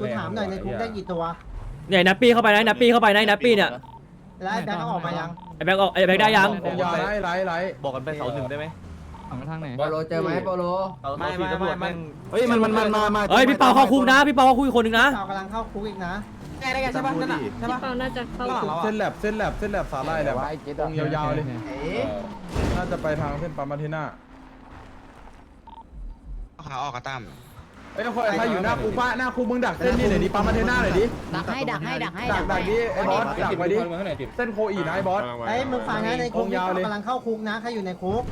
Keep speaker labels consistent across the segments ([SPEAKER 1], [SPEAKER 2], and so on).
[SPEAKER 1] คุณถามหน่อยในคุกได้กี่ตัว
[SPEAKER 2] เนี่ยนัปปี้เข้าไปนะนัปปี้เข้าไปนะนัปปี้เนี่ย
[SPEAKER 1] แล้วไอ้แบงค์เอาออกมายัง
[SPEAKER 2] ไอ้แบงค์ออกไอ้แบงค์ได้ยัง
[SPEAKER 3] ผมยาไล่ไล่ไล่
[SPEAKER 4] บอกกันไปเสาหนึ่งได้ไหม
[SPEAKER 5] ฝั่งทางไหน
[SPEAKER 6] โปโลเจอไหมโปโล
[SPEAKER 4] ไม่ไม่ไม่ไม่
[SPEAKER 3] เฮ้ยมันมันมันมามา
[SPEAKER 2] เฮ้ยพี่เปาเข้าคุกนะพี่เปาเข้าคุกอีกคนนึงนะ
[SPEAKER 1] เรากำลังเข้าคุกอีกนะ
[SPEAKER 3] ได้ได้ใช่ป่ะนั่นน่ะใช่ป่ะ
[SPEAKER 7] เปาน่าจะเข้าคุก
[SPEAKER 3] เส้นแลบเส้นแลบเส้นแลบสาลายแลบตรงยาวๆเลย
[SPEAKER 6] เอ๊ะ
[SPEAKER 3] น่าจะไปทางเส้นปั๊มมาทีน่า
[SPEAKER 8] ขาออกกระตั้ม
[SPEAKER 3] เอ้ยคนใครอยู่หน้าคุกบ้าหน้าคุกมึงดักเส้นนี่หน่อยดิปั๊มมาทีน่าหน่อยดิ
[SPEAKER 7] ดักให้ดักให้ดักให้
[SPEAKER 3] ดักดักดิไอ้บอสดักไว้ดิเส้นโคอีนะไอ้บอส
[SPEAKER 1] ไอ้ยมึงฟังนะในคุก
[SPEAKER 3] ตรงยาวเลย
[SPEAKER 1] กำลังเข้าคุกนะใครอยู่ในคุก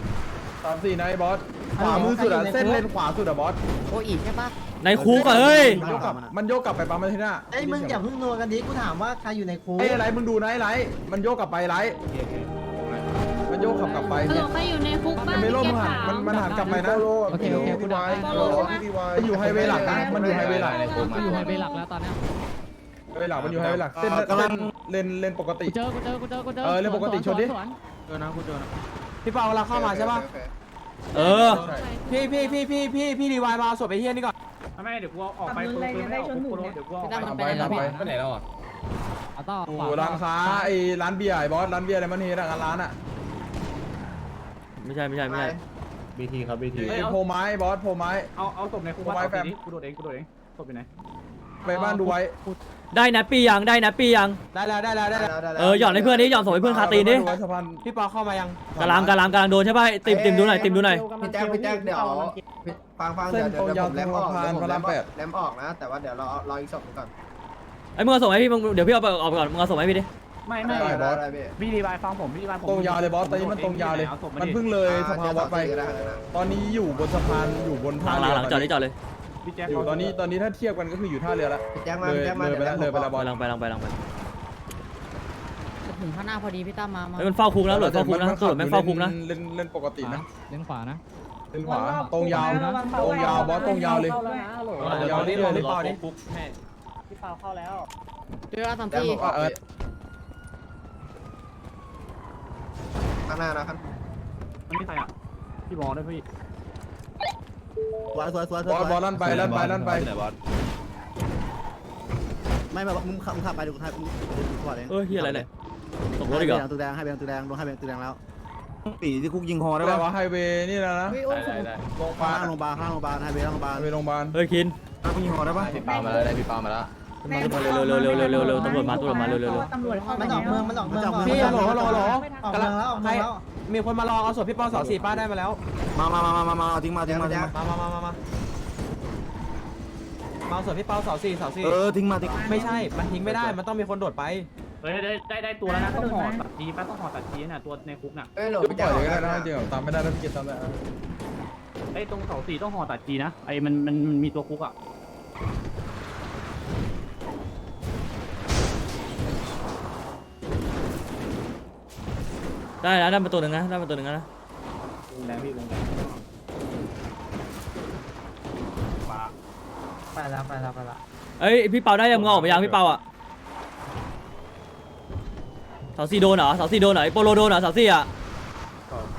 [SPEAKER 3] สามสี่นะไอ้บอสขวามือสุดอะเส้นเลนขวาสุดอะบอส
[SPEAKER 7] โออีกใช่ปะ
[SPEAKER 2] ในคุกอะเฮ้ย
[SPEAKER 3] มันโยกกลับมันโยกกลับไปปั๊มมาทีน่า
[SPEAKER 1] ไอ้ยมึงอย่าเพิ่งนัวกันดิกูถามว่าใครอยู่ในคุก
[SPEAKER 3] ไอ้ไรมึงดูนะไอ้ไรมันโยกกลับไปไร มันโยกขับกลับไป
[SPEAKER 7] ฮัลโหลใครอยู่ในคุกบ้าง
[SPEAKER 3] ไม่
[SPEAKER 7] พี่
[SPEAKER 3] ร่ม
[SPEAKER 7] แก
[SPEAKER 3] หัน
[SPEAKER 7] ขาว
[SPEAKER 3] มันมันหันกลับไปนะ
[SPEAKER 5] โอเคโอเคกูได้
[SPEAKER 7] โปโลใช่ไหม
[SPEAKER 3] มันอยู่ไฮเวย์หลักนะมันอยู่ไฮเวย์หลัก
[SPEAKER 5] กูอยู่ไฮเวย์หลักแล้วตอนเนี้ย
[SPEAKER 3] ไฮเวย์หลักมันอยู่ไฮเวย์หลักเส้นเส้นเลนเลนปกติ
[SPEAKER 5] กูเจอกูเจอกูเจอกูเจอ
[SPEAKER 3] เออเรื่องปกติชนดิ
[SPEAKER 5] สวน
[SPEAKER 4] เจอนะกูเจอนะ
[SPEAKER 6] พี่เปาเราเข้ามาใช่ป่ะ
[SPEAKER 2] เออ
[SPEAKER 6] พี่พี่พี่พี่พี่พี่รีวายมาเอาศพไปเฮียนี่ก่อน
[SPEAKER 4] ไม่เดี๋ยวกูออกไปปืนไม่ได้ชนหนูเดี๋ยวกูออก
[SPEAKER 7] พี่ตั้มมัน
[SPEAKER 3] ไป
[SPEAKER 7] ไปไหนแล้ว
[SPEAKER 3] ไป
[SPEAKER 7] พี่
[SPEAKER 4] ไปไหนแล้วอะ
[SPEAKER 5] เอาต่อ
[SPEAKER 3] โอ้ร้านค้าไอ้ร้านเบียร์ไอ้บอสร้านเบียร์อะไรมันเฮดอะร้านอะ
[SPEAKER 2] ไม่ใช่ไม่ใช่ไม่ใช่
[SPEAKER 4] บีทีครับบีที
[SPEAKER 3] ไอ้โพไม้บอสโพไม้
[SPEAKER 4] เอาเอาศพในคุก
[SPEAKER 3] ไว้แฟม
[SPEAKER 4] กูโดดเองกูโดดเองศพอยู่ไหน
[SPEAKER 3] ไปบ้านดูไว้
[SPEAKER 2] ได้นัปปี้ยังได้นัปปี้ยัง
[SPEAKER 6] ได้แล้วได้แล้วได้แล้ว
[SPEAKER 2] เออหย่อนให้เพื่อนดิหย่อนส่งให้เพื่อนคาตีนดิ
[SPEAKER 3] ดูไว้สะพาน
[SPEAKER 6] พี่เปาเข้ามายัง
[SPEAKER 2] กำลังกำลังกำลังโดนใช่ป่ะติมติมดูหน่อยติมดูหน่อย
[SPEAKER 9] พี่แจ๊คพี่แจ๊คเดี๋ยวฟังฟัง
[SPEAKER 3] เส้
[SPEAKER 9] เดี๋
[SPEAKER 3] น
[SPEAKER 9] ยว
[SPEAKER 3] ต
[SPEAKER 9] เดี๋
[SPEAKER 3] ร
[SPEAKER 9] ยว
[SPEAKER 3] ง
[SPEAKER 9] เดี๋ยวยา
[SPEAKER 3] ว
[SPEAKER 9] ผมแล
[SPEAKER 3] สะ
[SPEAKER 9] มออก
[SPEAKER 3] พานพระรามแปด
[SPEAKER 9] แลมออกนะ แต่ว่าเดี๋ยวรอรออีกศพหนึ่งก่อน
[SPEAKER 2] ไอ้มึงเอาส่งให้พี่มึงเดี๋ยวพี่เอาไปออกไปก่อนมึงเอาส่งให้พี่ดิ
[SPEAKER 4] ไม่ไม่
[SPEAKER 3] ได้บอส
[SPEAKER 9] ได้พี่
[SPEAKER 4] บีดีบายฟังผมบีดีบายผม
[SPEAKER 3] ตรงยาวเลยบอสตอนนี้มันตรงยาวเลย มันเพิ่งเลยสะพานวัดไป
[SPEAKER 9] ได้ได้ได้
[SPEAKER 3] ตอนนี้อยู่บนสะพานอยู่บน
[SPEAKER 2] ห
[SPEAKER 3] ท่า
[SPEAKER 2] ลังห
[SPEAKER 3] เรือ
[SPEAKER 2] ลังหลังจอดดิจอดเลย
[SPEAKER 4] พี่แจ็ค
[SPEAKER 3] อยู่ตอนนี้ตอนนี้ถ้าเทียบกันก็คืออยู่ท่าเรือแล้ว
[SPEAKER 9] พี่แจ๊คมา
[SPEAKER 3] เลย
[SPEAKER 9] พี่แจ๊คมา
[SPEAKER 3] เลยไปแล้วเลยไปแล้วบอส
[SPEAKER 2] กำลังไปกำลังไปกำลังไป
[SPEAKER 7] จะถึงข้างหน้าพอดีพี่ตั้มมามา
[SPEAKER 2] ไอ้มันเฝ้าคุกนะตำรวจเฝ้าคุกนะตำรวจแม่งเฝ้าคุกนะ
[SPEAKER 3] เล่นเล่นปกตินะ
[SPEAKER 5] เลี้ยงขวานะ
[SPEAKER 3] เล่นขวาตรงยาวตรงยาวบอสตรงยาวเลยยาวนี่เลย
[SPEAKER 4] พี่เปาดิคุกแม่
[SPEAKER 7] เจออาซัม
[SPEAKER 9] แจ๊ค
[SPEAKER 7] ซี่
[SPEAKER 9] บอกว่า
[SPEAKER 3] เออา
[SPEAKER 9] งหน้านะครับ
[SPEAKER 4] มันนี่ใครอะพี่บอลด้วยพี่
[SPEAKER 6] สวยสวยสวย
[SPEAKER 3] บอสบอสลั่นไปลั่นไปลั่นไป
[SPEAKER 6] ไม่แบบมึงขับมึงขับไปดูขับมึงดูก่อนเลย
[SPEAKER 2] เออเฮียอะไรเนี่ยส่งรถอีกเหรอ
[SPEAKER 6] ตัวแดงให้เป็นตัวแดงลงให้เป็นตัวแดงแล้ว
[SPEAKER 3] ปีที่คุกยิงฮอได้ป่าวะไฮเวย์นี่แล้วนะ
[SPEAKER 7] พี่โอ้ย
[SPEAKER 3] โรงพยาบา
[SPEAKER 6] ข้า
[SPEAKER 3] ล
[SPEAKER 6] งโรงพยาบาลข้างโรงพยาบาลให้เป็นโรงพยาบาล
[SPEAKER 3] ไฮเวย์โรงพยาบาล
[SPEAKER 2] เฮ้ยคิน
[SPEAKER 3] ยิงฮอได้ป่ะ
[SPEAKER 4] พี่เปามาแล้วได้พี่เปามาแล้ว
[SPEAKER 2] มาเร็วเร็วเร็วเร็วเร็วเร็วตำรวจมาตำรวจมาเร็วเร็วเร็ว
[SPEAKER 7] ตำรวจเข้า
[SPEAKER 1] มันออกเมืองมันออกเมือง
[SPEAKER 6] พี่ฮัลโหลฮัลโหลฮัลโหล
[SPEAKER 1] ออกเมืองแล้วออกเมืองแล้ว
[SPEAKER 6] มีคนมารอเอาศพพี่ปาสองสี่ป้าได้มาแล้ว
[SPEAKER 3] มามามามามามาทิ้งมาทิ้งมาทิ้งมา
[SPEAKER 6] มามามามามามาเอาศพพี่เปาสองสี่สองสี่
[SPEAKER 3] เออทิ้งมาทิ้ง
[SPEAKER 6] ไม่ใช่ มันทิ้งไม่ได้ มันต้องมีคนโดดไป
[SPEAKER 4] เฮ้ยได้ได้ได้ตัวแล้วนะต้องห่อตัดทีป้าต้องห่อตัดทีน่ะตัวในคุกน่ะ
[SPEAKER 9] เอ้ยหล
[SPEAKER 3] ก็
[SPEAKER 9] พี่
[SPEAKER 3] ป
[SPEAKER 9] แจ๊
[SPEAKER 3] ล่
[SPEAKER 9] ค
[SPEAKER 3] อยเลยก็ได้นะจริงตามไม่ได้ถ้าพี่เกียรตามได้
[SPEAKER 4] ไอ้ตรงเสาสี่ต้องห่อตัดทีนะไอ้มันมันมีตัวคุกอะ
[SPEAKER 2] ได้แล้วได้มาตัวหนึ่งนะได้มาตัวหนึ่งนะ
[SPEAKER 4] วงแดงพี่วงแดง
[SPEAKER 1] ไปแล้วไปแล้วไปแล้ว
[SPEAKER 2] เอ้ยพี่เปาได้ยังมึงเอาออกมายังพี่เปาอะเสาสี่โดนเหรอเสาสี่โดนเหรอไอ้โปโลโดนเหรอเสาสี่อะ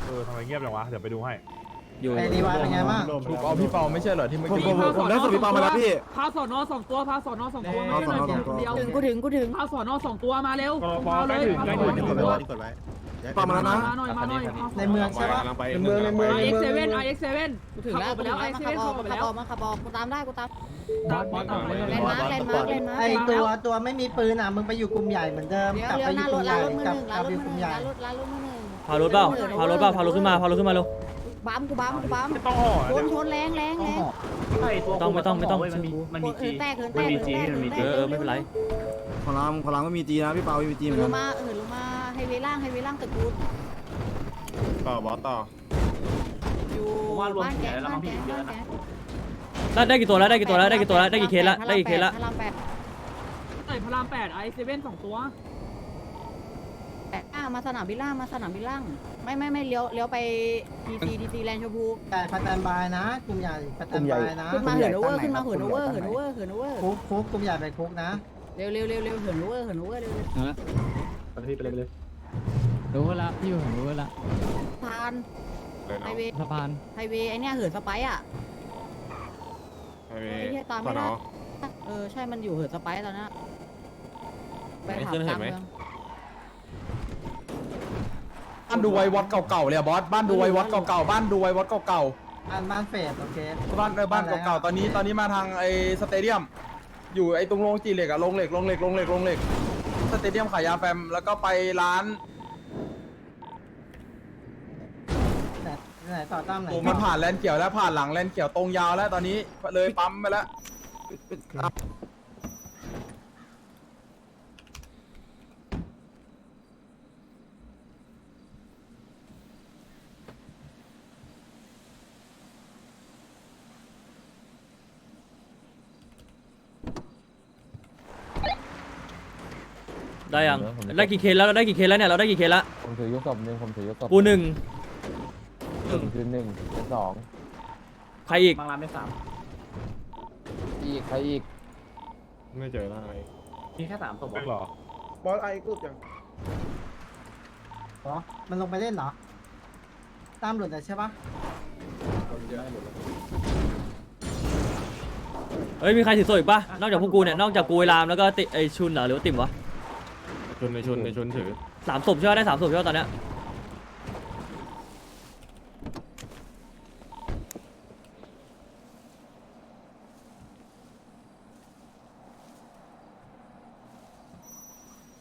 [SPEAKER 10] เออทำไมเงียบจังวะเดี๋ยวไปดูให้
[SPEAKER 2] อยู่
[SPEAKER 1] ไอ้รีวายเป็นไงบ้าง
[SPEAKER 3] ถูกเอาพี่เปาไม่ใช่เหรอที่เมื่อกี้
[SPEAKER 10] ผมได้ส่งพี่เปามาแล้วพี่
[SPEAKER 5] พาสอนอสองตัวพาสอนอสองตัว
[SPEAKER 6] เอาสอนอสองตัว
[SPEAKER 5] เดียว
[SPEAKER 7] ถึงกูถึงกูถึง
[SPEAKER 5] พาสอนอสองตัวมาเร็ว
[SPEAKER 10] ก็พอใกล้ถึงใกล้ถึง
[SPEAKER 6] กดไว้กดไว้
[SPEAKER 3] เปามาแล้วนะ
[SPEAKER 5] มาหน่อยมาหน่อย
[SPEAKER 1] ในเมืองใช่ปะ
[SPEAKER 10] ในเมืองในเมือง
[SPEAKER 5] ไอเอ็กเซเว่นไอเอ็กเซเว่น
[SPEAKER 7] กูถึงแล้ว
[SPEAKER 5] ไปแล้วไอ
[SPEAKER 7] มา
[SPEAKER 5] เซ
[SPEAKER 7] ขั
[SPEAKER 5] เว่น
[SPEAKER 7] บออ
[SPEAKER 5] เข้ากไป
[SPEAKER 7] มาขั
[SPEAKER 5] แล้
[SPEAKER 7] บ
[SPEAKER 5] ว
[SPEAKER 7] ออกมาขับออกกูตามได้กูตาม
[SPEAKER 5] บอสบอสต่อเลย
[SPEAKER 7] เลนมาร์กเลนมาร์กเลนมาร์ก
[SPEAKER 1] ไอ้ตัวตัวไม่มีปืนอะมึงไปอยู่กลุ่มใหญ่เหมือนเดิม
[SPEAKER 7] เดี๋ยว
[SPEAKER 1] กลับ
[SPEAKER 7] เดี๋ย
[SPEAKER 1] ไป
[SPEAKER 7] ว
[SPEAKER 1] อ
[SPEAKER 7] หน้า
[SPEAKER 1] ยู่
[SPEAKER 7] ร
[SPEAKER 1] ก
[SPEAKER 7] ถ
[SPEAKER 1] ลุ่มให
[SPEAKER 7] ร้าน
[SPEAKER 1] ญ่
[SPEAKER 7] รถมือกห
[SPEAKER 1] ลั
[SPEAKER 7] นึ่
[SPEAKER 1] บ
[SPEAKER 7] ง
[SPEAKER 1] ไป
[SPEAKER 7] ร้าน
[SPEAKER 1] อ
[SPEAKER 7] ร
[SPEAKER 1] ยู่
[SPEAKER 7] ถ
[SPEAKER 1] กลุ่มใหญ่
[SPEAKER 7] ร้านรถร้านรถมือหนึ่ง
[SPEAKER 2] พารถเปล่าพารถเปล่าพารถขึ้นมาพารถขึ้นมาเร็ว
[SPEAKER 7] บัมกูบัมกูบัม
[SPEAKER 10] ไม่ต้องห่อ
[SPEAKER 7] ชนชนแรงแรงแรง
[SPEAKER 4] ใช่ตัว
[SPEAKER 2] ต้องไม่ต้องไม่ต้อง
[SPEAKER 4] มันมีมันมี
[SPEAKER 7] เหิ
[SPEAKER 4] จี
[SPEAKER 7] นแตกเหินแต
[SPEAKER 4] มัน
[SPEAKER 7] ก
[SPEAKER 4] มีจีมันมี
[SPEAKER 2] เอ
[SPEAKER 4] จี
[SPEAKER 2] อเออไม่เป็นไร
[SPEAKER 3] พลังพลังไม่มีจีนะพี่เปาไม่มีจี
[SPEAKER 7] เหิ
[SPEAKER 3] เหมือน
[SPEAKER 7] นล
[SPEAKER 3] กัน
[SPEAKER 7] งมาเหินลงมาไฮเวย์ล่างไฮเวย์ล่างตะกูด
[SPEAKER 10] ต่อบอสต่อ
[SPEAKER 7] อยู่บ้านแก๊งบ้านแก๊งบ้านแก๊ง
[SPEAKER 2] ได้ได้กี่ตัวแล้วได้กี่ตัวแล้วได้กี่ตัวแล้วได้กี่เคสแล้วได้กี่เคสแล้ว
[SPEAKER 7] พระรามแปด
[SPEAKER 5] ไอพารามแปดไอเซเว่นสองตัว
[SPEAKER 7] อ่ามาสนามบินล่างมาสนามบินล่าง ไม่ไม่ไม่เลี้ยวเลี้ยวไปดีซีดีซีแลนด์ชมพู
[SPEAKER 1] ใช่พัตแตนบายนะกลุ่มใหญ่พัตแตนบายนะ
[SPEAKER 7] ขึ้นมาเหินโอเวอร์ขึ้นมาเหินโอเวอร์เหินโอเวอร์เหินโอเวอร์
[SPEAKER 1] คุกคุกกลุ่มใหญ่ไปคุกนะ
[SPEAKER 7] เร็วเร็วเร็วเร็วเหินโอเวอร์เหินโอเวอร์เร็ว
[SPEAKER 4] ไปเลยไปเลยไปเลย
[SPEAKER 5] รู้ละพี่อยู่เห็นรู้ละ
[SPEAKER 7] พาน
[SPEAKER 10] เลย
[SPEAKER 7] ไฮ
[SPEAKER 10] เนาะ
[SPEAKER 7] เวย์
[SPEAKER 5] สะพาน
[SPEAKER 7] ไฮเวย์ไอเนี้ยเหินสไปอะ
[SPEAKER 10] ไฮเว
[SPEAKER 7] ไอ้
[SPEAKER 10] ย์
[SPEAKER 7] เหี้ยตาม
[SPEAKER 10] ต่
[SPEAKER 7] ไม่
[SPEAKER 10] อ
[SPEAKER 7] ได้
[SPEAKER 10] เนาะ
[SPEAKER 7] เออใช่มันอยู่เหินสไปซ์ตอนนั้นไปถามกลางเมือง
[SPEAKER 3] บ้านดูไววัดเก่าๆเลยอะบอสบ้านดูไววัดเก่าๆบ้านดูไววัดเก่า
[SPEAKER 1] บ้านบ้านเฟสโอเค
[SPEAKER 3] ๆบ้านเออบ้านเก่าๆตอนนี้ตอนนี้มาทางไอ้สเตเดียม อยู่ไอ้ตรงโรงจีเหล็กอะโรงเหล็กโรงเหล็กโรงเหล็กโรงเหล็กสเตเดียมขายยาแฟมแล้วก็ไปร้าน
[SPEAKER 1] ไหนไหนต่อตั้มไหน
[SPEAKER 3] โอ้มันผ่านแลนด์เขียวแล้วผ่านหลังแลนด์เขียวตรงยาวแล้วตอนนี้เลยปั๊มไปแล้ว
[SPEAKER 2] ได้ยังได้กี่เคสแล้วเราได้กี่เคสแล้วเนี่ยเราได้กี่เคสแล้ว
[SPEAKER 8] ผมถือยกศพหนึ่งผมถือยกศพ
[SPEAKER 2] กูหนึ่ง
[SPEAKER 8] ผมถือหนึ่งเป็นสอง
[SPEAKER 2] ใครอีก
[SPEAKER 4] บางรามไม่สาม
[SPEAKER 8] อีกใครอีก
[SPEAKER 10] ไม่เจอแล้วไอ้
[SPEAKER 4] มีแค่สามศพ
[SPEAKER 10] แบ็คหรอบ
[SPEAKER 9] อสไอ้กรุ๊ปยัง
[SPEAKER 1] เหรอมันลงไปเล่นเหรอ ตามหลุดเลยใช่ปะ
[SPEAKER 2] เฮ้ยมีใครถือโซ่อีกปะนอกจากพวกกูเนี่ยนอกจากกูไอ้รามแล้วก็ติไอชุนเหรอหรือว่าติ่มวะ
[SPEAKER 10] ชุนในชุนในชุนถือ
[SPEAKER 2] สามศพใช่ไหมได้สามศพใช่ไหมตอนเนี้ย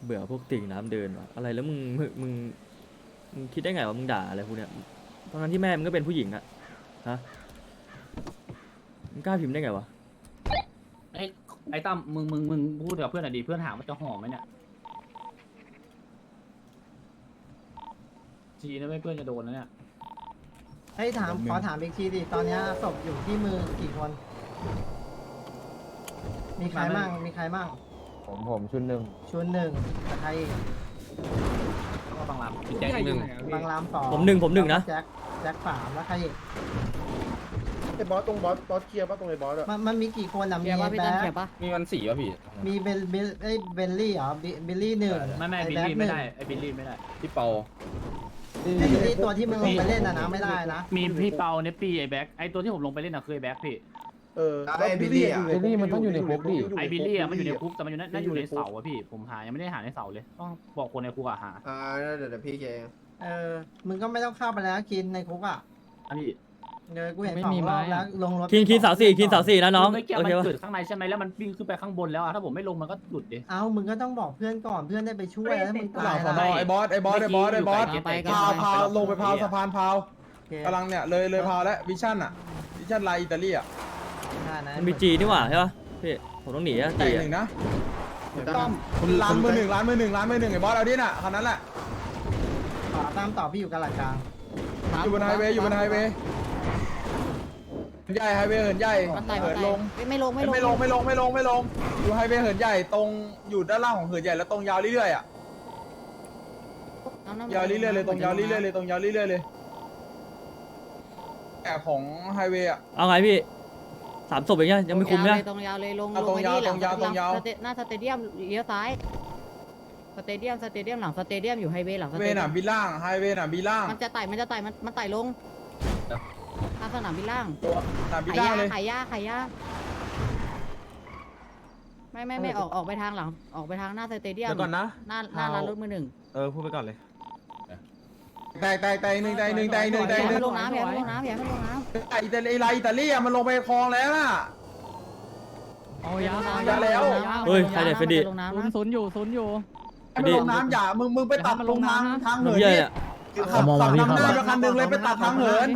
[SPEAKER 2] เบื่อพวกติ่งน้ำเดินวะอะไรแล้วมึงมึงมึงมึงคิดได้ไงว่ามึงด่าอะไรพวกเนี้ยตอนนั้นที่แม่มึงก็เป็นผู้หญิงอะฮะมึงกล้าพิมพ์ได้ไงวะ
[SPEAKER 4] ไอ้ไอ้ตั้มมึงมึงมึงพูดกับเพื่อนหน่อยดิเพื่อนถามว่าจะห่อไหมเนี่ย จีนะไม่เพื่อนจะโดนนะเนี่ย
[SPEAKER 1] ให้ถามขอถามอีกทีดิตอนเนี้ยศพอยู่ที่มือกี่คน มีใครมั่งมีใครมั่ง
[SPEAKER 8] ผมผมชุดหนึ่ง
[SPEAKER 1] ชุนหนึ่งใครอีก
[SPEAKER 4] ก็บางรามพี่แจ็คหนึ่ง
[SPEAKER 1] บางรามสอง
[SPEAKER 2] ผมหนึ่งผมหนึ่งนะ
[SPEAKER 1] แจ็คแจ็คสามแล้วใครอีก
[SPEAKER 9] ไอ้บอสตรงบอสบอสเคลียร์ป่ะตรงไอ้บอสอะ
[SPEAKER 1] มันมันมีกี่คนอะมี
[SPEAKER 7] วัน
[SPEAKER 1] แบ๊
[SPEAKER 7] เขียร์ป่ะ
[SPEAKER 3] มีวันสี่ป่ะพี่
[SPEAKER 1] มีเบลเบลเอ้ยเบลลี่เหรอบิบิลลี่หนึ่ง
[SPEAKER 4] ไม่ไม่
[SPEAKER 1] อ้
[SPEAKER 4] บิล
[SPEAKER 1] แบ๊
[SPEAKER 4] ลี่ไม่
[SPEAKER 1] นึ่ง
[SPEAKER 4] ได้ไอ้บิลลี่ไม่ได้
[SPEAKER 3] พี่เปา
[SPEAKER 1] ไอ้บิลลี่ตัวที่มึงลงไปเล่นนะนะไม่ได้นะ
[SPEAKER 4] มีพี่เปาเนปปี้ไอ้แบ็คไอ้ตัวที่ผมลงไปเล่นน่ะคือไอ้แบ็คพี่
[SPEAKER 9] เออไอ้บิลลี่อะ
[SPEAKER 8] เจลลี่มันต้องอยู่ในคุกดิ
[SPEAKER 4] ไอ้บิลลี่อะมันอยู่ในคุกแต่มันอยู่ในนั่นอยู่ในเสาอะพี่ผมหายังไม่ได้หาในเสาเลยต้องบอกคนในคุกอะหา
[SPEAKER 9] อ่าเดี๋ยวเดี๋ยวพี่เคลียร์เอง
[SPEAKER 1] เออมึงก็ไม่ต้องเข้าไปแล้วกินในคุกอะ
[SPEAKER 4] อะพี่
[SPEAKER 1] เออกูเห็นสองรอบแล้วลงรถ
[SPEAKER 2] คินคินเสาสี่คินเสาสี่นะน้อง
[SPEAKER 4] ไม่เกี่ยว
[SPEAKER 2] โอ
[SPEAKER 4] มั
[SPEAKER 2] เคนปะ
[SPEAKER 4] เกิดข้างในใช่ไหมแล้วมันวิ่งขึ้นไปข้างบนแล้วอะถ้าผมไม่ลงมันก็หลุดดิ
[SPEAKER 1] เอ้ามึงก็ต้องบอกเพื่อนก่อนเพื่อนได้ไปช่วยแล้วมึง
[SPEAKER 3] หลั
[SPEAKER 1] ตางย
[SPEAKER 3] สอนอ
[SPEAKER 1] นะ
[SPEAKER 3] ไอ้บอสไอ้บอสไอ้บอสไอ้บอส
[SPEAKER 4] ไปไป
[SPEAKER 3] พาวพาวลงไปพาวสะพานพาว
[SPEAKER 1] โอเค
[SPEAKER 3] กำลังเนี่ยเลยเลยพาวแล้ววิชั่นอะวิชั่นลายอิตาลีอะ
[SPEAKER 1] ได้นะ
[SPEAKER 2] มันมีจีนี่หว่าใช่ปะพี่ผมต้องหนีอะ
[SPEAKER 3] แต่
[SPEAKER 2] จี
[SPEAKER 3] ห
[SPEAKER 2] อะ
[SPEAKER 3] นึ่งนะ
[SPEAKER 9] ต้อม
[SPEAKER 3] ร้านมือหนึ่งร้านมือหนึ่งร้านมือหนึ่งไอ้บอสเอาดิน่ะคันนั้นแหละ
[SPEAKER 1] ต่อตามต่อพี่อยู่กันหลักกลาง
[SPEAKER 3] อยู่บนไฮเวย์อยู่บนไฮเวย์เหิน ใหญ่ไฮเวย์เหินใหญ่
[SPEAKER 7] มันไต่
[SPEAKER 3] เหิ
[SPEAKER 7] มัน
[SPEAKER 3] น
[SPEAKER 7] ไต่
[SPEAKER 3] ลง
[SPEAKER 7] ไม่ไม่ลงไม่ลง
[SPEAKER 3] ไม่ลงไม่ลงไม่ลงไม่ลงอยู่ไฮเวย์เหินใหญ่ตรงอยู่ด้านล่างของเหินใหญ่แล้วตรงยาวเรื่อยๆอะ
[SPEAKER 7] น้ำน้ำ
[SPEAKER 3] ยาวเรื่อยๆเลยตรงยาวเรื่อยๆเลยตรงยาวเรื่อยๆเลยแต่ของไฮเวย์อะ
[SPEAKER 2] เอาไงพี่สามศพอย่างเงี้ยยังไม่คุ้ม
[SPEAKER 7] ยาว
[SPEAKER 2] นะ
[SPEAKER 7] เลยตรงยาวเลยลง
[SPEAKER 3] อะ
[SPEAKER 7] ลงไปที่หลัง
[SPEAKER 3] ตรงยาวตรงยาว
[SPEAKER 7] หลัสเตหน้าสเตเดียมเลี้ยวซ้ายสเตเดียมสเตเดียมหลังสเตเดียมอยู่ไฮเวย์หลังส
[SPEAKER 3] ไฮ
[SPEAKER 7] เต
[SPEAKER 3] เว
[SPEAKER 7] เดี
[SPEAKER 3] ย์ห
[SPEAKER 7] ย
[SPEAKER 3] นาม
[SPEAKER 7] ม
[SPEAKER 3] บินล่างไฮเวย์หนามบินล่าง
[SPEAKER 7] มันจะไต่มันจะไต่มันมันไต่ลง ทางสนามบินล่าง
[SPEAKER 3] หนามบิน
[SPEAKER 7] ขาย
[SPEAKER 3] ล่าง
[SPEAKER 7] ยา
[SPEAKER 3] เลย
[SPEAKER 7] ขายยาขายยาไม่ไม่ไม่ออกออกไปทางหลัง ออกไปทางหน้าสเตเดียม
[SPEAKER 6] เดี๋ยวก่อนนะ
[SPEAKER 7] หน้าหน้าร้านรถมือหนึ่ง
[SPEAKER 6] เออพูดไปก่อนเลย
[SPEAKER 3] แตกแตกแตกหนึ่งแตกหนึ่งแตกหนึ่งแต
[SPEAKER 7] อกย่า
[SPEAKER 3] ห
[SPEAKER 7] ให้
[SPEAKER 3] นึ่
[SPEAKER 7] มัน
[SPEAKER 3] ง
[SPEAKER 7] ลงน้ำอย่าให้มันลงน้ำอย่าให้มันลงน้ำ
[SPEAKER 3] ไออิตาลีไออิตาลีอะมันลงไปคลองแล้วน่ะ
[SPEAKER 5] เอายา
[SPEAKER 3] อย่าแล้ว
[SPEAKER 2] เฮ้ยใครเนี่ยเฟรดดี้
[SPEAKER 7] ลงน้ำ
[SPEAKER 5] ศูน
[SPEAKER 7] นะ
[SPEAKER 5] ย์ศูนย์อยู่ศูนย์อยู่
[SPEAKER 3] ให้มันลงน้ำอย่ามึงมึงไปตัดตรงทางทางเหิน
[SPEAKER 2] เหี้ย
[SPEAKER 3] นี่
[SPEAKER 2] อะ
[SPEAKER 3] ขับขับนำหน้าไปคันหนึ่งเลยไปตัดทางเหิน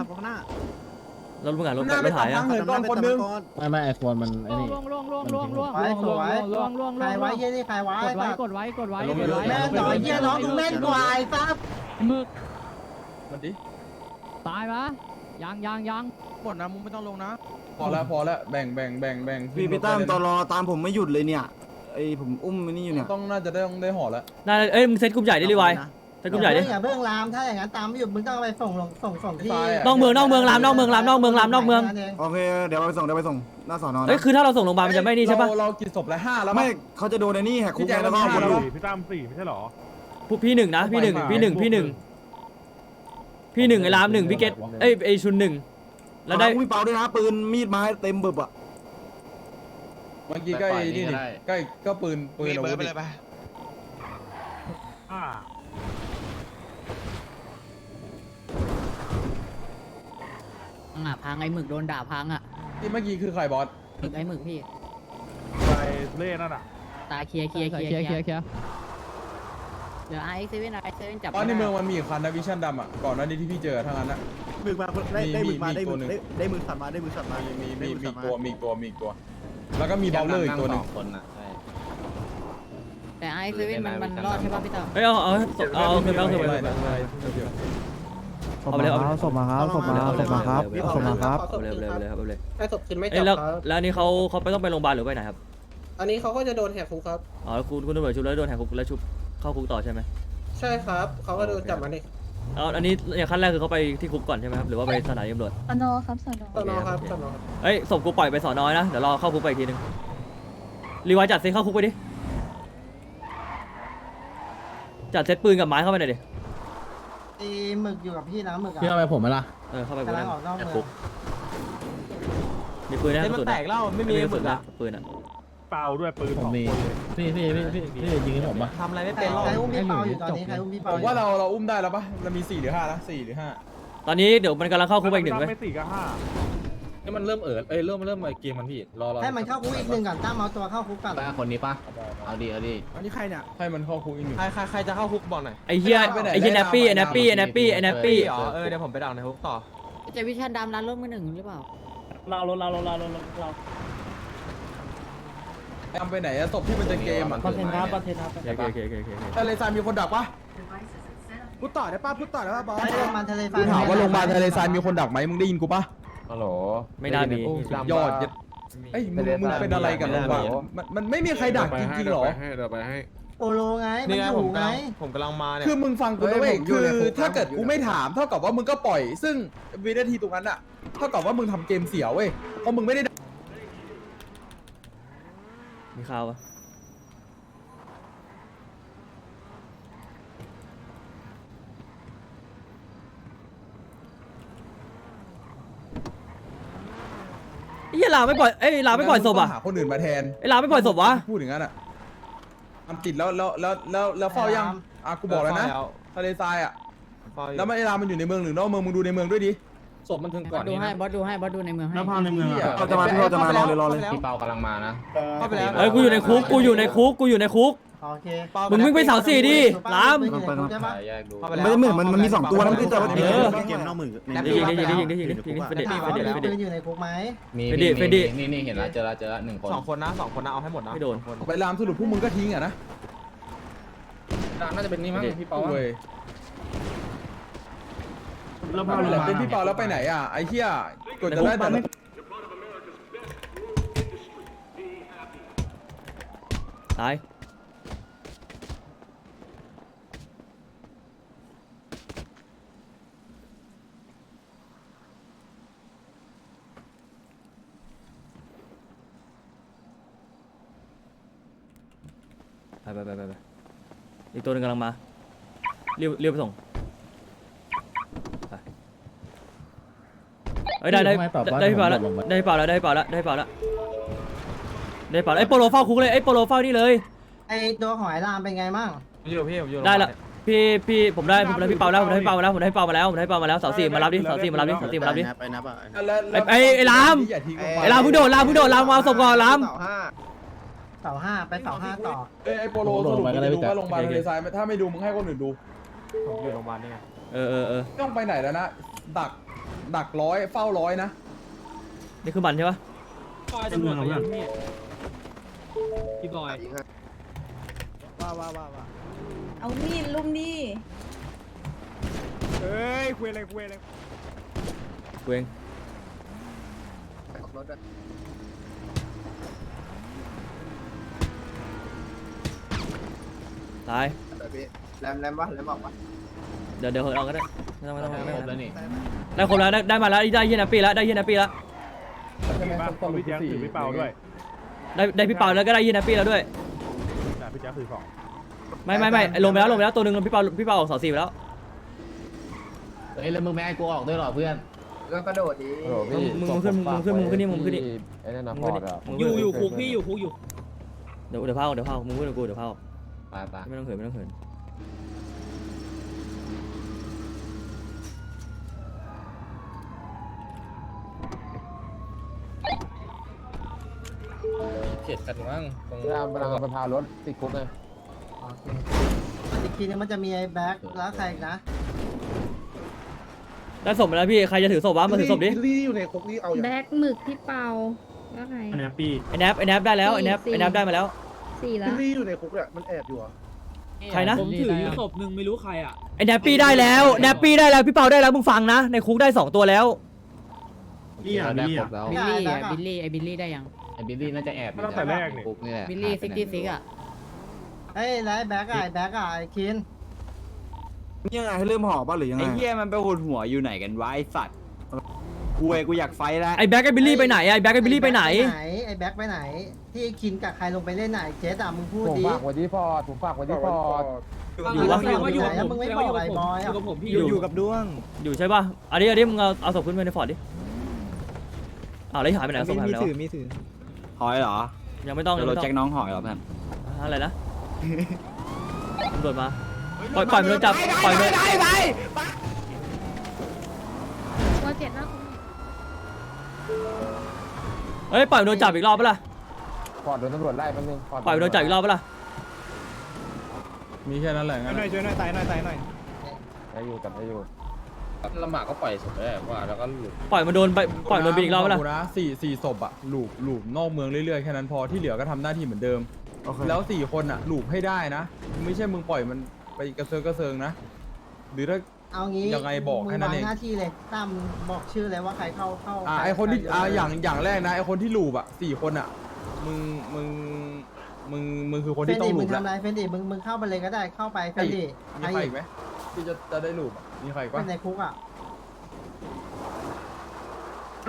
[SPEAKER 2] รถมึงอะรถ
[SPEAKER 3] หน้าไป
[SPEAKER 2] รถ
[SPEAKER 3] ตั
[SPEAKER 2] ถ่า
[SPEAKER 3] ด
[SPEAKER 2] ย
[SPEAKER 3] ทา
[SPEAKER 2] อะ
[SPEAKER 3] งเหินก่อนคนหนึง
[SPEAKER 8] ไม่ไม่ไอควรมันไอ้
[SPEAKER 5] ล่วง
[SPEAKER 8] นี่
[SPEAKER 5] ล่วงล่วงล่วงล่วงล่วง
[SPEAKER 1] ไว้สวย
[SPEAKER 5] ล่วงล่วง
[SPEAKER 1] ใค
[SPEAKER 5] ล่วง
[SPEAKER 1] รไว้เยี่ยนี่ใครไว้
[SPEAKER 5] กดไว้
[SPEAKER 1] สัตว์
[SPEAKER 5] กดไว้กดไว้
[SPEAKER 3] ลงไปเลย
[SPEAKER 1] แม่ต่อยเยี่ยน้องมึงแม่นกว่าไอ้ซับ
[SPEAKER 5] มึก
[SPEAKER 3] มันดิ
[SPEAKER 5] ตายปะยังยังยัง
[SPEAKER 6] หมดนะมึงไม่ต้องลงนะ
[SPEAKER 3] พอแล้วพอแล้วแบ่งแบ่งแบ่งแบ่ง
[SPEAKER 6] พี่พี่ตั้มตอรอตามผมไม่หยุดเลยเนี่ยไอผมอุ้มไอ้นี่อยู่เนี่ย
[SPEAKER 3] ต้องน่าจะได้ได้ห่อแล้ว
[SPEAKER 2] น่าเอ้ยมึงเซตกลุ่มใหญ่ดิรีไวเซตกลุ่มใหญ่ดิ
[SPEAKER 1] อย่าเพิ่งลามถ้าอย่างนั้นตามไม่หยุดมึงต้องเอาไปส่งลงส่งส่งที่
[SPEAKER 2] นอกเมืองนอกเมืองรามนอกเมืองรามนอกเมืองรามนอกเมือง
[SPEAKER 6] โอเค เดี๋ยวไปส่งเดี๋ยวไปส่งหน้าสอนอ
[SPEAKER 2] เอ้ยคือถ้าเราส่งโรงพยาบาลมันจะไม่นี่ใช่ปะ
[SPEAKER 3] เราเรากี่ศพแล้วห้าแล้ว
[SPEAKER 6] ไม่
[SPEAKER 3] มั้ง
[SPEAKER 6] เขาจะโดนในนี่แหกคุก
[SPEAKER 3] พี่แจ๊ค
[SPEAKER 6] แล้วก็
[SPEAKER 3] แล้ว
[SPEAKER 6] คน
[SPEAKER 3] พี่
[SPEAKER 6] ละ
[SPEAKER 10] พี่ตั้มสี่ไม่ใช่หรอ
[SPEAKER 2] พวกพี่หนึ่งนะพี่หนึ่งพี่หนึ่งพี่หนึ่งพี่หนึ่งไอ้รามหนึ่งพี่เกตเอ้ยไอ้ชุนหนึ่งแล้วได้
[SPEAKER 6] มีเปาด้วยนะปืนมีดไม้เต็มบึบอะ
[SPEAKER 3] เมื่อกี้ก็ไอ้นี่นี่ก็ก็ปืนปืนอาวุธนี่
[SPEAKER 10] อ่า
[SPEAKER 7] อะพังไอ้หมึกโดนด่าพังอะ
[SPEAKER 3] ที่เมื่อกี้คือใครบอส
[SPEAKER 7] หมึกไอ้หมึกพี่
[SPEAKER 10] ไปเล่นั่นอะ
[SPEAKER 7] ตาเคลียร์เคลียร์เคลียร์
[SPEAKER 5] เคลียร์เคลียร์เคลียร์
[SPEAKER 7] เดี๋ยวไอเซเว่นไอเซเว่นจับ
[SPEAKER 3] ตอนในเมืองมันมีอีกคันนะวิชั่นดำอะก่อนหน้านี้ที่พี่เจอทั้งนั้นนะ
[SPEAKER 6] มึกมาได้ได้
[SPEAKER 3] มี
[SPEAKER 6] มึกมา
[SPEAKER 3] มี
[SPEAKER 6] ได้
[SPEAKER 3] ตั
[SPEAKER 6] มึ
[SPEAKER 3] ว
[SPEAKER 6] ก
[SPEAKER 3] หนึ่ง
[SPEAKER 6] ได้ได้มึกสัตว์มาได้มึกสัตว์มา
[SPEAKER 3] มีมีมี
[SPEAKER 6] ได้
[SPEAKER 3] มี
[SPEAKER 6] สัตว์า
[SPEAKER 3] ตัวมีตัวมีตัว แล้วก็มีบอลเลอร์อีกตัวหนึ่ง
[SPEAKER 7] แต่ไอเซเว่นมันมันรอดใช่ป่ะพี่ต่อ
[SPEAKER 2] เฮ้ยเอาเอาเอาเอาคืนไปเอาคืนไป
[SPEAKER 3] อะไร
[SPEAKER 2] เอาคืนไป
[SPEAKER 3] อะไร
[SPEAKER 2] เอาไปเลยเอาไปเลย
[SPEAKER 6] ส่งมาครับส่งมาส่งมาครับส่งมาครับ
[SPEAKER 2] เอาไปเลยเอาไปเลยเอาไปเลย
[SPEAKER 9] ถ้าศพคืนไม่
[SPEAKER 2] เอ้
[SPEAKER 9] จั
[SPEAKER 2] ย
[SPEAKER 9] บ
[SPEAKER 2] แล้ว
[SPEAKER 9] ครับ
[SPEAKER 2] แล้วอันนี้เขาเขาไปต้องไปโรงพยาบาลหรือไปไหนครับ
[SPEAKER 9] อันนี้เขาก็จะโดนแหกคุกครับ
[SPEAKER 2] อ๋อแล้วคุณคุณตำรวจชุบแล้วโดนแหกคุกแล้วชุบเข้าคุกต่อใช่ไหม
[SPEAKER 9] ใช่ครับ เขาก็โดนจับมาใน
[SPEAKER 2] แล้วอันนี้อย่างขั้นแรกคือเขาไปที่คุกก่อนใช่ไหมครับ หรือว่าไปสถานีตำรวจ
[SPEAKER 11] สนอครับสนอ
[SPEAKER 9] สนอครับสนอครับ
[SPEAKER 2] เอ้ยศพกูปล่อยไปสอนอยนะ เดี๋ยวรอเข้าคุกไปอีกทีนึง รีไวายจัดเซตเข้าคุกไปดิ จัดเซตปืนกับไม้เข้าไปหน่อยดิ
[SPEAKER 1] ไอ้หมึกอยู่กับพี่นะหมึกอะ
[SPEAKER 8] พี่เอาไปผมไหมล่ะ
[SPEAKER 2] เออเข้าไปกู
[SPEAKER 1] กำลั
[SPEAKER 2] ได้
[SPEAKER 1] งออกนอก
[SPEAKER 2] ใน
[SPEAKER 1] เมื
[SPEAKER 2] คุ
[SPEAKER 1] อกง
[SPEAKER 2] มีปืนนะกระสุน
[SPEAKER 3] แตกแล้วไม่มี
[SPEAKER 2] กระสุนนะปืนอะ
[SPEAKER 10] เปล่าด้วยปืน
[SPEAKER 8] ผมมีพี่พี่พี่พี่พี่ยิงให้ผมปะ
[SPEAKER 3] ทำอะไรไม่
[SPEAKER 1] ใคร
[SPEAKER 3] เป็นหรอก
[SPEAKER 1] ใครอุ้มพี่เปาอยู่ตอนนี้ใครอุ้มพี่
[SPEAKER 3] ผ
[SPEAKER 1] เปามอยู่
[SPEAKER 3] ว่าเราเราอุ้มได้แล้วปะเรามีสี่หรือห้านะสี่หรือห้า
[SPEAKER 2] ตอนนี้เดี๋ยวมันกำลังเข้าคุกไปอีกหนึ่งเว้ย
[SPEAKER 10] ไม่สี่ก็ห้า
[SPEAKER 8] นี่มันเริ่มเอิดเอ้ยเริ่มเริ่มเกมมันพี่รอรอ
[SPEAKER 1] ให้มันเข้าคุกอีกหนึ่งก่อนตั้มเอาตัวเข้าคุกก่อน
[SPEAKER 8] ไปคนนี้ปะเอาดีเอาดี
[SPEAKER 6] อันนี้ใครเนี่ย
[SPEAKER 3] ให้มันเข้าคุกอีกหนึ่ง
[SPEAKER 6] ใครใครใครจะเข้าคุกบอกหน่อย
[SPEAKER 2] ไอ้เหี้ย
[SPEAKER 3] ไปไหน
[SPEAKER 2] ไอ้เหี้ย
[SPEAKER 3] ได้
[SPEAKER 2] แนปปี้
[SPEAKER 3] ได้
[SPEAKER 2] ไอ้แนปปี้ไอ้แนปปี้ไอ้แนปปี้
[SPEAKER 6] เออเดี๋ยวผมไปดักในคุกต่อ
[SPEAKER 7] เจะวิชันดำร้านรถมือหนึ่งหรือเปล่า
[SPEAKER 4] เราเราเราเราเราเรา
[SPEAKER 3] ทำไปไหนอะศพที่มันจะเกมอะ
[SPEAKER 4] เปอร์เซ็นต์ครับเปอร์เซ็นต์ครับ
[SPEAKER 2] โอเคโอเคโอเคโอเคโอเค
[SPEAKER 3] ทะเลทรายมีคนดักปะ
[SPEAKER 6] พูดต่อได้ป่ะพูดต่อได้ป่ะบอส
[SPEAKER 1] ไอ้โรงพยาบาลทะเลฟ้า
[SPEAKER 3] กูถามว่าโรงพยาบาลทะเลทรายมีคนดักไหมมึงได้ยินกูปะ
[SPEAKER 8] ฮัลโหล
[SPEAKER 2] ไม่น่ามี
[SPEAKER 3] ยอดเย็ดเอ้ยมึงมึงเป็นอะไรกับโรงพยาบาลมันมันไม่มีใครดักจริงๆหรอ
[SPEAKER 10] เดี๋ยวไปให้
[SPEAKER 1] โอโลไง มันอยู่ไง
[SPEAKER 6] ผมกำลังมาเนี่ย
[SPEAKER 3] คือมึงฟังกูนะเว้ยคือถ้าเกิดกูไม่ถามเท่ากับว่ามึงก็ปล่อย ซึ่งวินาทีตรงนั้นอะเท่ากับว่ามึงทำเกมเสียเว้ย เพราะมึงไม่ได้
[SPEAKER 2] มีข่าวปะ เหี้ยลาไม่ปล่อยเอ้ยลาไม่ปล่อยศพอะ
[SPEAKER 3] หาคนอื่นมาแทน
[SPEAKER 2] ไอ้ลาไม่ปล่อยศพวะ
[SPEAKER 3] พูดอย่างนั้นอะทำติดแล้วแล้วแล้วแล้วแล้วเฝ้ายังอะกูบอกแล้วนะทะเลทรายอะแล้วมันเวลามันอยู่ในเมืองหรือนอกเมืองมึงดูในเมืองด้วยดิ
[SPEAKER 8] ศพมันถึง
[SPEAKER 7] บ
[SPEAKER 8] ก่
[SPEAKER 7] อ
[SPEAKER 8] อ
[SPEAKER 7] ส
[SPEAKER 8] น
[SPEAKER 7] ดู
[SPEAKER 8] นี้
[SPEAKER 7] ให้
[SPEAKER 8] นะ
[SPEAKER 7] บอสดูให้บอสดูในเมืองให้
[SPEAKER 4] แล้วพาในเมืองอะ
[SPEAKER 6] เราจะมาพี่เราจะมารอเลยรอเลย
[SPEAKER 8] พี่เปากำลังมานะ
[SPEAKER 6] เข้าไปแล้ว
[SPEAKER 2] เอ้ยกูอยู่ในคุกกูอยู่ในคุกกูอยู่ในคุก
[SPEAKER 1] โอเค
[SPEAKER 2] มึงวิ่งไปเสาสี่ดิลาม
[SPEAKER 1] มึงอยู่ในคุกใช่ปะ
[SPEAKER 8] แยกดู
[SPEAKER 6] ไม่ได้เหมือนมันมันมีสองตัวนะพี่แต่ว่า
[SPEAKER 2] เออ
[SPEAKER 6] เกมนอกมือ
[SPEAKER 2] ได้ยิงได้ยิงได้ยิงได้ยิงได้ยิงได้ยิงเฟดเด
[SPEAKER 1] ถาม
[SPEAKER 2] เฟ
[SPEAKER 1] ว่า
[SPEAKER 2] ดเด
[SPEAKER 1] มี
[SPEAKER 2] เฟดเด
[SPEAKER 1] ปืนอยู่ในคุกไหม
[SPEAKER 8] มี
[SPEAKER 2] เฟรดดี้เฟรดดี้
[SPEAKER 8] นี่นี่เห็นแล้วเจอแล้วเจอแล้วหนึ่งคน
[SPEAKER 6] สองคนนะสองคนนะเอาให้หมดนะ
[SPEAKER 2] ไม่โดน
[SPEAKER 3] ไปรามสรุปพวกมึงก็ทิ้งอะนะ
[SPEAKER 8] น่าจะเป็นนี่มั้งพี่เปา
[SPEAKER 3] เว้ย
[SPEAKER 4] แล้ว
[SPEAKER 3] ไม่
[SPEAKER 4] พา
[SPEAKER 3] เป็น
[SPEAKER 4] ล
[SPEAKER 3] ไรงเป็นพี่เปาแล้วไปไหนอะไอ้เหี้ยกดจะได้แต่ละ
[SPEAKER 2] ตาย ไปไปไปไปไปอีกตัวหนึงกำลังมาเรียกเรียกไปส่งไปเอ้ยได้ได้ได้พี่เปล่าแล้วได้พี่เปล่าแล้วได้พี่เปล่าแล้วได้พี่เปล่าแล้วได้พี่เปล่าแล้วไอ้โปโลเฝ้าคุกเลยไอ้โปโลเฝ้านี่เลย
[SPEAKER 1] ไอ้ตัวหอยลามเป็นไงมั่ง
[SPEAKER 6] ผมอยู่พี่ผมอยู่
[SPEAKER 2] ได้ละพี่พี่ผมได้ผมได้พี่เปาแล้วผมได้พี่เปามาแล้วผมได้พี่เปามาแล้วผมได้พี่เปามาแล้วเสาสี่มารับดิเสาสี่มารับดิเสาสี่มารับดิ
[SPEAKER 6] ไปนะป่ะ
[SPEAKER 3] แล้วแล้ว
[SPEAKER 2] ไอ้ไอ้ลาม
[SPEAKER 3] อย่าทิ้งลงไป
[SPEAKER 2] ไอ้ลามมึงโดดลามมึงโดดลามมาเอาศพก่อนลาม
[SPEAKER 1] เสาห้า ไปเสาห้าต่อ
[SPEAKER 3] เอ้ยไอ้โปโลสรุปมึงจะดูว่าโรงพยาบาลทะเลทรายไหมถ้าไม่ดูมึงให้คนอื่นดู
[SPEAKER 6] ผมอยู่โรงพยาบาลนี่ไง
[SPEAKER 2] เออเออเออ
[SPEAKER 3] ไม่ต้องไปไหนแล้วนะ ดัก ดักร้อย เฝ้าร้อยนะ
[SPEAKER 2] นี่คือมันใช่ปะ
[SPEAKER 4] ในเมืองเหรอเพื่อน
[SPEAKER 5] พี่บอย
[SPEAKER 6] ว้าว้าว้าว้า
[SPEAKER 11] เอามีดลุมดิ
[SPEAKER 6] เฮ้ยคุยอะไรคุยอะไร
[SPEAKER 2] กูเอง
[SPEAKER 6] รถด้วย
[SPEAKER 2] ตาย
[SPEAKER 6] แรมแรมวะแรมบอกวะ
[SPEAKER 2] เดี๋ยวเดี๋ยวเหินเอาก็ได้ไม่ต้องไม่ต้องไม่
[SPEAKER 8] คร
[SPEAKER 2] ต้อบง
[SPEAKER 8] แล้วนี่
[SPEAKER 2] ได้ครบแล้วได้ได้มาแล้วได้เฮียนัปปี้แล้วได้เฮียนัปปี้แล้ว
[SPEAKER 3] ใช่ไหม
[SPEAKER 10] ป่ะพี่แจ๊คถือพี่เปาด้วย
[SPEAKER 2] ได้ได้พี่เปาแล้วก็ได้เฮียนัปปี้แล้วด้วย
[SPEAKER 10] นะพี่แจ๊คถือสอง
[SPEAKER 2] ไม่ไม่ไม่ลงไปแล้วลงไปแล้วตัวหนึงพี่เปาพี่เปาออกเสาสี่ไปแล้ว
[SPEAKER 8] เฮ้ยแล้วมึงไม่ให้กูออกด้วยหรอเพื่อน
[SPEAKER 9] ก็กระโดดดี
[SPEAKER 2] มึงมึงขึ้นมึงขึ้นมึงขึ้นนี่มึงขึ้นนี่
[SPEAKER 10] ไอ้นั่นนะ
[SPEAKER 2] มึง
[SPEAKER 10] พอ
[SPEAKER 2] ขึ้น
[SPEAKER 10] ร์ด
[SPEAKER 2] นี่
[SPEAKER 10] อะ
[SPEAKER 2] มึง
[SPEAKER 5] อ
[SPEAKER 2] ขึ้น
[SPEAKER 5] ยู่
[SPEAKER 2] นี่
[SPEAKER 5] อยู่คุกพี่อยู่คุกอยู่
[SPEAKER 2] เดี๋ยวเดี๋ยวเผาเดี๋ยวเผามึงขึ้นกับกูเดี๋ยวเผา
[SPEAKER 10] ไปไป
[SPEAKER 2] ไม่ต้องเขินไม่ต้องเขิน
[SPEAKER 8] เข็ดกันมั้งตรง
[SPEAKER 10] เวลาเวลาเราไปพารถติดคุกไง
[SPEAKER 1] โอเคมันอีกทีนึงมันจะมีไอ้แบ็คแล้วใครอีกนะ
[SPEAKER 2] ได้ศพมาแล้วพี่ใครจะถือศพวะมาถือศพดิ
[SPEAKER 9] บิลลี่อยู่ในคุกนี่เอาอย่าง
[SPEAKER 11] แบ็คหมึกพี่เปาว่าไง
[SPEAKER 4] อันนี้ปี
[SPEAKER 2] ไอ้แนบไอ้แนบได้แล้วไอ้แนบ
[SPEAKER 11] สี่
[SPEAKER 2] ไอ้แนบได้มาแล้ว
[SPEAKER 11] สี่ละ
[SPEAKER 9] บิลลี่อยู่ในคุกเนี่ยมันแอบอยู่เหรอ
[SPEAKER 2] ใครนะ
[SPEAKER 5] ผมถืออยู่ศพหนึ่งไม่รู้ใครอะ
[SPEAKER 2] ไอ้แนปปี้ได้แล้วแนปปี้ได้แล้วพี่เปาได้แล้วมึงฟังนะ ในคุกได้สองตัวแล้ว
[SPEAKER 4] นี่อะ
[SPEAKER 10] ได้
[SPEAKER 4] นี่
[SPEAKER 10] คร
[SPEAKER 4] อะ
[SPEAKER 10] บแล้ว
[SPEAKER 7] บิลลี่อะบิลลี่ไอ้บิลลี่ได้ยัง
[SPEAKER 8] ไอ้บิลลี่น่าจะแอบ
[SPEAKER 10] ตั้งแต่แรกนี่
[SPEAKER 8] คุกนี่แหละ
[SPEAKER 7] บิลลี่ซิกตี้ซิกอะ
[SPEAKER 1] เอ้ยแล้วไอ้แบ็คอะไอ้แบ็คอะไอ้คิน
[SPEAKER 6] นี่ยังไงให้เริ่มห่อป่ะหรือยังไง
[SPEAKER 12] ไอ้เหี้ยมันไปหดหัวอยู่ไหนกันวะไอ้สัตว์ กูเองกูอยากไฟท์แล้ว
[SPEAKER 2] ไอ้แบ็กไอ้บิลลี่ไปไหนไอ้แบ็กไอ้บิลลี่ไปไหน
[SPEAKER 1] ไอ้แบ็คไปไหน ที่คินกับใครลงไปเล่นไหนเจสอะมึงพูด
[SPEAKER 10] ผม
[SPEAKER 1] ดิ
[SPEAKER 10] ฝากไว้ที่พอร์ดผมฝากไว้ที่พอร์ด
[SPEAKER 2] อยู่วะ
[SPEAKER 5] แสดงว่าอยู่กับ
[SPEAKER 1] แล้ว
[SPEAKER 5] ผม
[SPEAKER 1] มึงไม่
[SPEAKER 5] แสดงว่าอยู่
[SPEAKER 1] บอก
[SPEAKER 5] กับ
[SPEAKER 1] ไอ้
[SPEAKER 5] ผม
[SPEAKER 1] บอย
[SPEAKER 5] อ
[SPEAKER 1] อะ
[SPEAKER 5] ยู่กับผมพี่
[SPEAKER 12] อยู่อยู่กับด้วง
[SPEAKER 2] อยู่ใช่ป่ะอันนี้อันนี้มึงเอาเอาศพขึ้นไปในฟอร์ดดิอ้าวแล้วหายไปไหนศพหายไปไหนวะ
[SPEAKER 12] หอยเหรอ
[SPEAKER 2] ยังไม่ต้อง
[SPEAKER 12] จะ
[SPEAKER 2] ยัง
[SPEAKER 12] รถ
[SPEAKER 2] ไม่ต้
[SPEAKER 12] แจ็
[SPEAKER 2] อ
[SPEAKER 12] ค
[SPEAKER 2] ง
[SPEAKER 12] น้องหอยเหรอเพื่อน
[SPEAKER 2] อะไรนะตำรวจมาปล่อยปล่อยมันโดนจับปล่อยมัน
[SPEAKER 11] ว่าเจ็ดนะ
[SPEAKER 2] เฮ้ยปล่อยมันโดนจับอีกรอบปะล่ะ
[SPEAKER 10] พอร์ดโดนตำรวจไล่แป๊บนึงพร์
[SPEAKER 2] ปล่อยมันโดนจับอีกรอบปะล่ะ
[SPEAKER 3] มีแค่นั้นแหละงั้น
[SPEAKER 10] ได้อยู่จับได้อยู่
[SPEAKER 8] ลำบากก็ปล่อยศพได้ว่าแล้วก็หลุด
[SPEAKER 2] ปล่อยมันโดนไปปล่อยมันโดนบินอีกรอบปะล่ะ
[SPEAKER 3] ฟังนะสี่สี่ศพอะหลูบหลูบนอกเมืองเรื่อยๆแค่นั้นพอที่เหลือก็ทำหน้าที่เหมือนเดิม
[SPEAKER 6] โอเค
[SPEAKER 3] แล้วสี่คนอะหลูบให้ได้นะ ไม่ใช่มึงปล่อยมันไปกระเซิงกระเซิงนะ หรือถ้า
[SPEAKER 1] เอางี้
[SPEAKER 3] ยังไงบอก
[SPEAKER 1] มึ
[SPEAKER 3] แค่นั้นเอง
[SPEAKER 1] วาหน้าที่เลยตั้มบอกชื่อเลยว่าใครเข้าเข้า
[SPEAKER 3] อ่า
[SPEAKER 1] ใร
[SPEAKER 3] ไอคนที่
[SPEAKER 1] ใร
[SPEAKER 3] อ่า
[SPEAKER 1] เะ
[SPEAKER 3] อย่างอย่างแรกนะไอคนที่หลูบอะสี่คนอะมึงมึงมึงมึงคือคน
[SPEAKER 1] เฟ
[SPEAKER 3] ที่
[SPEAKER 1] น
[SPEAKER 3] ต้อ
[SPEAKER 1] ดี้
[SPEAKER 3] งห
[SPEAKER 1] มึ
[SPEAKER 3] ลู
[SPEAKER 1] ง
[SPEAKER 3] บแล้ว
[SPEAKER 1] ทำอะไรเฟนดี้มึงมึงเข้าไปเลยก็ได้เข้าไปเฟนดี้
[SPEAKER 3] มีใครอีกไหมที่จะจะได้หลูบอะมีใครอีก
[SPEAKER 1] เป็
[SPEAKER 3] ปะ
[SPEAKER 1] นในคุกอะ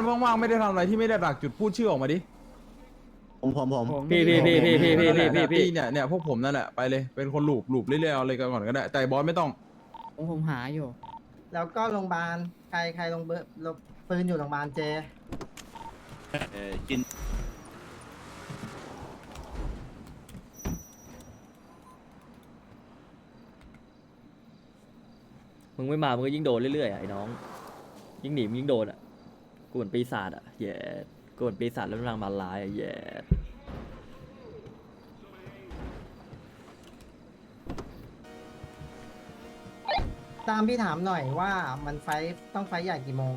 [SPEAKER 3] ว่างๆไม่ได้ทำอะไรที่ไม่ได้หลักจุดพูดชื่อออกมาดิ
[SPEAKER 6] ผมผมผม
[SPEAKER 2] พี่พี่พี่พี่พี่พี่
[SPEAKER 3] นั่นแห
[SPEAKER 2] พี่
[SPEAKER 3] ละ
[SPEAKER 2] พี่พี่
[SPEAKER 3] เนี่ยเนี่ยพวกผมนั่นแหละไปเลยเป็นคนหลูบหลูบเรื่อยๆเอาเลยกันก่อนก็ได้แต่บอสไม่ต้อง
[SPEAKER 7] ผมผมหาอยู่
[SPEAKER 1] แล้วก็โรงพยาบาลใครใครลงเบอร์ลงปืนอยู่โรงพยาบาลเจ
[SPEAKER 12] เออจิน
[SPEAKER 2] มึงไม่มา มึงก็ยิ่งโดนเรื่อยๆอะไอ้น้อง ยิ่งหนีมึงยิ่งโดนอะกูเหมือนปีศาจอะแย่กูเหมือนปีศาจแล้วนางมาลายอะแย่
[SPEAKER 1] ตามพี่ถามหน่อยว่ามันไฟท์ต้องไฟท์ใหญ่กี่โมง